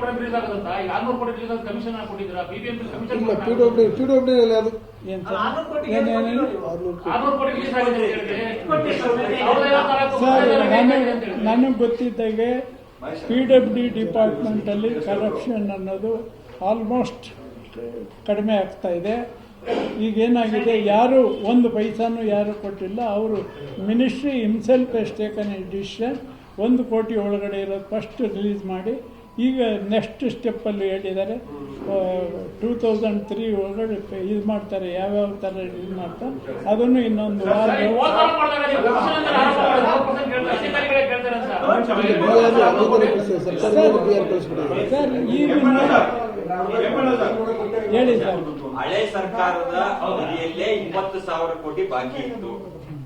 ಕೊಟ್ಟರೆ ರಿಲೀಸ್ ಆಗುತ್ತಂತ ಈಗ ಆರ್ನೂರು ಕೋಟಿ ರಿಲೀಸ್ ಆಗ ಕಮಿಷನ್ ಕೊಟ್ಟಿದ್ದೀರಾ? ಬಿಬಿಎಂಪಿ ಕಮಿಷನ್ ಇಲ್ಲ ಪಿ ಡಬ್ಲ್ಯೂ ಪಿ ಡಬ್ಲ್ಯೂ ಅದು. ಏನ್ ಅಲ್ಲ, ಆರ್ನೂರು ಕೋಟಿಗೆ ಏನ್- ಏನ್- ಏನು? ಆರ್ನೂರು ಕೋಟಿ. ಆರ್ನೂರು ಕೋಟಿ ರಿಲೀಸ್ ಆಗಿದೆ ಅಂತ ಹೇಳಿದ್ರೆ ಕೊಟ್ಟಿಲ್ಲ. ಸಾವಿರದ ಐವತ್ನಾಲ್ಕು ಸರ್ ನನಗೆ ಗೊತ್ತಿದ್ದಾಗೆ ಪಿ ಡಬ್ಲ್ಯೂ ಡಿ ಡಿಪಾರ್ಟ್ಮೆಂಟಲ್ಲಿ ಕರಪ್ಷನ್ ಅನ್ನೋದು ಆಲ್ಮೋಸ್ಟ್ ಕಡಿಮೆ ಆಗ್ತಾ ಇದೆ. ಈಗೇನಾಗಿದೆ ಯಾರು ಒಂದು ಪೈಸಾನು ಯಾರು ಕೊಟ್ಟಿಲ್ಲ. ಅವರು ministry himself is taken a decision ಒಂದು ಕೋಟಿ ಒಳಗಡೆ ಇರೋದು ಫಸ್ಟ್ ರಿಲೀಸ್ ಮಾಡಿ. ಈಗ ನೆಕ್ಸ್ಟ್ ಸ್ಟೆಪ್ಪಲ್ಲಿ ಹೇಳಿದ್ದಾರೆ ಟೂ ತೌಸಂಡ್ ತ್ರೀ ಒಳಗಡೆ ಇದು ಮಾಡ್ತಾರೆ ಯಾವ್ಯಾವ ಥರ ಇದು ಮಾಡ್ತಾರೆ ಅದನ್ನು ಇನ್ನೊಂದು ವಾರ ಸರ್ ಈಗ ಹೇಳಿ ಸರ್ ಹಳೆ ಸರ್ಕಾರದ ಅವಧಿಯಲ್ಲೇ ಇಪ್ಪತ್ತು ಸಾವಿರ ಕೋಟಿ ಬಾಕಿ ಇತ್ತು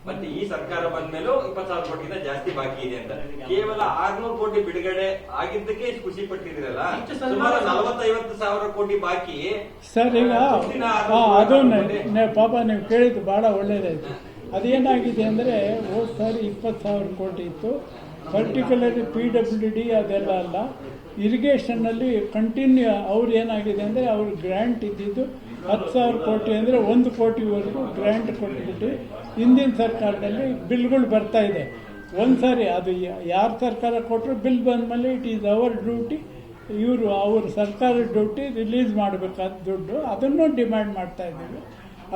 ಮತ್ತೆ ಈ ಸರ್ಕಾರ ಬಂದ್ಮೇಲೂ ಇಪ್ಪತ್ತು ಸಾವಿರ ಕೋಟಿಗಿಂತ ಜಾಸ್ತಿ ಬಾಕಿ ಇದೆ ಅಂತ. ಕೇವಲ ಆರ್ನೂರು ಕೋಟಿ ಬಿಡುಗಡೆ ಆಗಿದ್ದಕ್ಕೆ ಇಷ್ಟು ಖುಷಿ ಪಟ್ಟಿದ್ರಲ್ಲ ಸುಮಾರು ನಲವತ್ತೈವತ್ತು ಸಾವಿರ ಕೋಟಿ ಬಾಕಿ. ಸರ್ ಈಗ ಆ, ಅದು ಪಾಪ ನೀವು ಕೇಳಿದ್ದು ಬಹಳ ಒಳ್ಳೇದಾಯ್ತು. ಅದೇನಾಗಿದೆ ಅಂದ್ರೆ ಹೋದ್ ಸಾರಿ ಇಪ್ಪತ್ತು ಸಾವಿರ ಕೋಟಿ ಇತ್ತು. ಪರ್ಟಿಕ್ಯುಲರ್ಲಿ ಪಿ ಡಬ್ಲ್ಯೂ ಡಿ ಅದೆಲ್ಲ ಅಲ್ಲ. ಇರಿಗೇಷನ್ನಲ್ಲಿ ಕಂಟಿನ್ಯೂ ಅವ್ರು ಏನಾಗಿದೆ ಅಂದರೆ ಅವ್ರು ಗ್ರ್ಯಾಂಟ್ ಇದ್ದಿದ್ದು ಹತ್ತು ಸಾವಿರ ಕೋಟಿ ಅಂದರೆ ಒಂದು ಕೋಟಿವರೆಗೂ ಗ್ರ್ಯಾಂಟ್ ಕೊಟ್ಬಿಟ್ಟು ಹಿಂದಿನ ಸರ್ಕಾರದಲ್ಲಿ ಬಿಲ್ಗಳು ಬರ್ತಾ ಇದೆ. ಒಂದು ಸಾರಿ ಅದು ಯಾರ ಸರ್ಕಾರ ಕೊಟ್ಟರು ಬಿಲ್ ಬಂದಮೇಲೆ ಇಟ್ ಈಸ್ ಅವರ್ ಡ್ಯೂಟಿ ಇವರು ಅವ್ರ ಸರ್ಕಾರದ ಡ್ಯೂಟಿ ರಿಲೀಸ್ ಮಾಡಬೇಕಾದ ದುಡ್ಡು, ಅದನ್ನು ಡಿಮ್ಯಾಂಡ್ ಮಾಡ್ತಾ ಇದ್ದೀವಿ.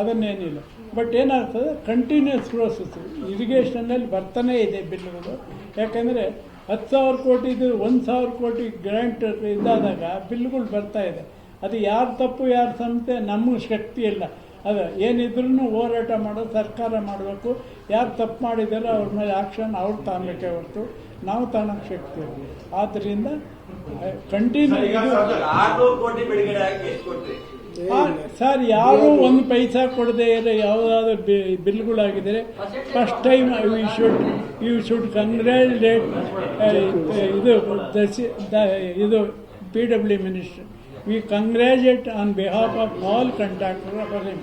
ಅದನ್ನೇನಿಲ್ಲ. ಬಟ್ ಏನಾಗ್ತದೆ? ಕಂಟಿನ್ಯೂಸ್ ಪ್ರೋಸೆಸ್ ಇರಿಗೇಷನಲ್ಲಿ ಬರ್ತಾನೇ ಇದೆ ಬಿಲ್ಗಳು. ಯಾಕಂದರೆ ಹತ್ತು ಸಾವಿರ ಕೋಟಿದು ಒಂದು ಸಾವಿರ ಕೋಟಿ ಗ್ರ್ಯಾಂಟ್ ಇದಾದಾಗ ಬಿಲ್ಗಳು ಬರ್ತಾ ಇದೆ. ಅದು ಯಾರು ತಪ್ಪು ಯಾರು ಸಂಸ್ಥೆ ನಮಗೆ ಶಕ್ತಿ ಇಲ್ಲ. ಅದು ಏನಿದ್ರೂ ಹೋರಾಟ ಮಾಡೋದು ಸರ್ಕಾರ ಮಾಡಬೇಕು. ಯಾರು ತಪ್ಪು ಮಾಡಿದಾರೋ ಅವ್ರ ಮೇಲೆ ಆಕ್ಷನ್ ಅವ್ರು ತಗೊಬೇಕೇ ಹೊರತು. ನಾವು ತಗೊಳಕ್ಕೆ ಶಕ್ತಿ ಇಲ್ಲ. ಆದ್ದರಿಂದ ಕಂಟಿನ್ಯೂ ಸರ್ ಯಾರು ಒಂದು ಪೈಸಾ ಕೊಡದೆ ಇರೋ ಯಾವುದಾದ್ರು ಬಿಲ್ಗಳಾಗಿದ್ದರೆ first time you should you should congratulate ಇದು ಇದು P W minister we congratulate on behalf of all contractor for him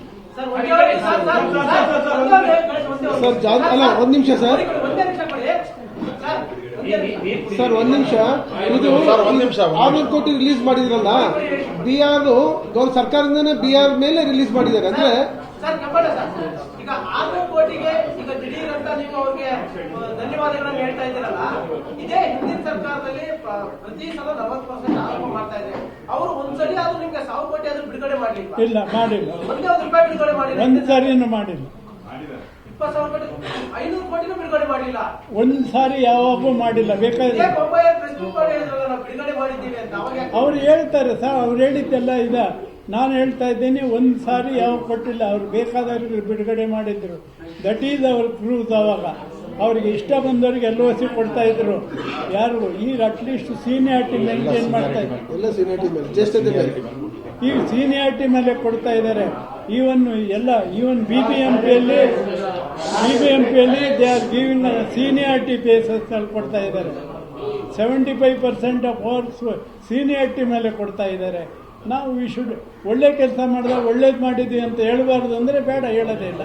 sir, John ಅಲ್ಲ ಒಂದ್ ನಿಮಿಷ ಸರ್ ಒಂದೇ ನಿಮಿಷ ಕೊಡಿ. ಸರ್, ಒಂದೇ ನಿಮಿಷ. ಸರ್ ಒಂದ್ ನಿಮಿಷ ಇದು ಕೊಟ್ಟು ಕೋಟಿ ರಿಲೀಸ್ ಮಾಡಿದ್ರಲ್ಲ ಬಿ ಆರ್ ಸರ್ಕಾರದಿಂದನೇ ಬಿ ಆರ್ ಮೇಲೆ ರಿಲೀಸ್ ಮಾಡಿದ್ದಾರೆ. ಅಂದ್ರೆ ಸರ್ ನಂಬಲ್ಲ ಸರ್. ಈಗ ಆರ್ನೂರು ಕೋಟಿಗೆ ಈಗ ದಿಢೀರ್ ಅಂತ ನೀವು ಅವ್ರಿಗೆ ಧನ್ಯವಾದಗಳನ್ನು ಹೇಳ್ತಾ ಇದ್ದೀರಲ್ಲ ಇದೇ ಹಿಂದಿನ ಸರ್ಕಾರದಲ್ಲಿ ಪ್ರತಿ ಸಲ ನಲವತ್ತು ಪರ್ಸೆಂಟ್ ಆರೋಪ ಮಾಡ್ತಾ ಇದೆ. ಅವರು ಒಂದ್ಸರಿ ಆದ್ರೂ ನಿಮ್ಗೆ ಸಾವು ಕೋಟಿ ಆದ್ರೂ ಬಿಡುಗಡೆ ಮಾಡಲಿಲ್ಲ ಇಲ್ಲ ಮಾಡಿಲ್ಲ. ಒಂದೇ ಒಂದು ರೂಪಾಯಿ ಬಿಡುಗಡೆ ಮಾಡಿಲ್ಲ. ಒಂದು ಸಾರಿಯನ್ನು ಮಾಡಿಲ್ಲ ಇಪ್ಪತ್ತು ಸಾವಿರ ಕೋಟಿ ಐನೂರು ಕೋಟಿನೂ ಬಿಡುಗಡೆ ಮಾಡಿಲ್ಲ. ಒಂದು ಸಾರಿ ಯಾವಾಗೂ ಮಾಡಿಲ್ಲ. ಬೇಕಾದ್ರೆ ಬಿಡುಗಡೆ ಮಾಡಿದ್ದೀವಿ ಅಂತ ಅವ್ರು ಹೇಳ್ತಾರೆ ಸರ್ ಅವ್ರು ಹೇಳಿದ್ದೆಲ್ಲ ಇದ. ನಾನು ಹೇಳ್ತಾ ಇದ್ದೇನೆ ಒಂದು ಸಾರಿ ಯಾವ ಕೊಟ್ಟಿಲ್ಲ ಅವ್ರು ಬೇಕಾದವ್ರಿಗೆ ಬಿಡುಗಡೆ ಮಾಡಿದ್ರು. ದಟ್ ಈಸ್ ಅವ್ರ ಪ್ರೂಫ್ ಅವಾಗ ಅವ್ರಿಗೆ ಇಷ್ಟ ಬಂದವರಿಗೆ ಎಲ್ ಒ ಸಿ ಕೊಡ್ತಾ ಇದ್ರು. ಯಾರು ಈಗ ಅಟ್ಲೀಸ್ಟ್ ಸೀನಿಯಾರಿಟಿ ಮೇಂಟೈನ್ ಮಾಡ್ತಾ ಇದ್ರು ಈಗ ಸೀನಿಯಾರಿಟಿ ಮೇಲೆ ಕೊಡ್ತಾ ಇದ್ದಾರೆ. ಈವನ್ ಎಲ್ಲ ಈವನ್ ಬಿ ಬಿ ಎಂ ಪಿಯಲ್ಲಿ ಬಿ ಬಿ ಎಂ ಪಿಯಲ್ಲಿ ದೇ ಆರ್ ಗಿವಿಂಗ್ ಸೀನಿಯಾರಿಟಿ ಬೇಸಸ್ನಲ್ಲಿ ಕೊಡ್ತಾ ಇದ್ದಾರೆ. Seventy five percent of ours seniority ಮೇಲೆ ಕೊಡ್ತಾ ಇದ್ದಾರೆ. ನಾವು ವಿ ಶುಡ್ ಒಳ್ಳೆ ಕೆಲಸ ಮಾಡಿದ ಒಳ್ಳೇದು ಮಾಡಿದ್ವಿ ಅಂತ ಹೇಳಬಾರ್ದು ಅಂದರೆ ಬೇಡ ಹೇಳೋದೇ ಇಲ್ಲ.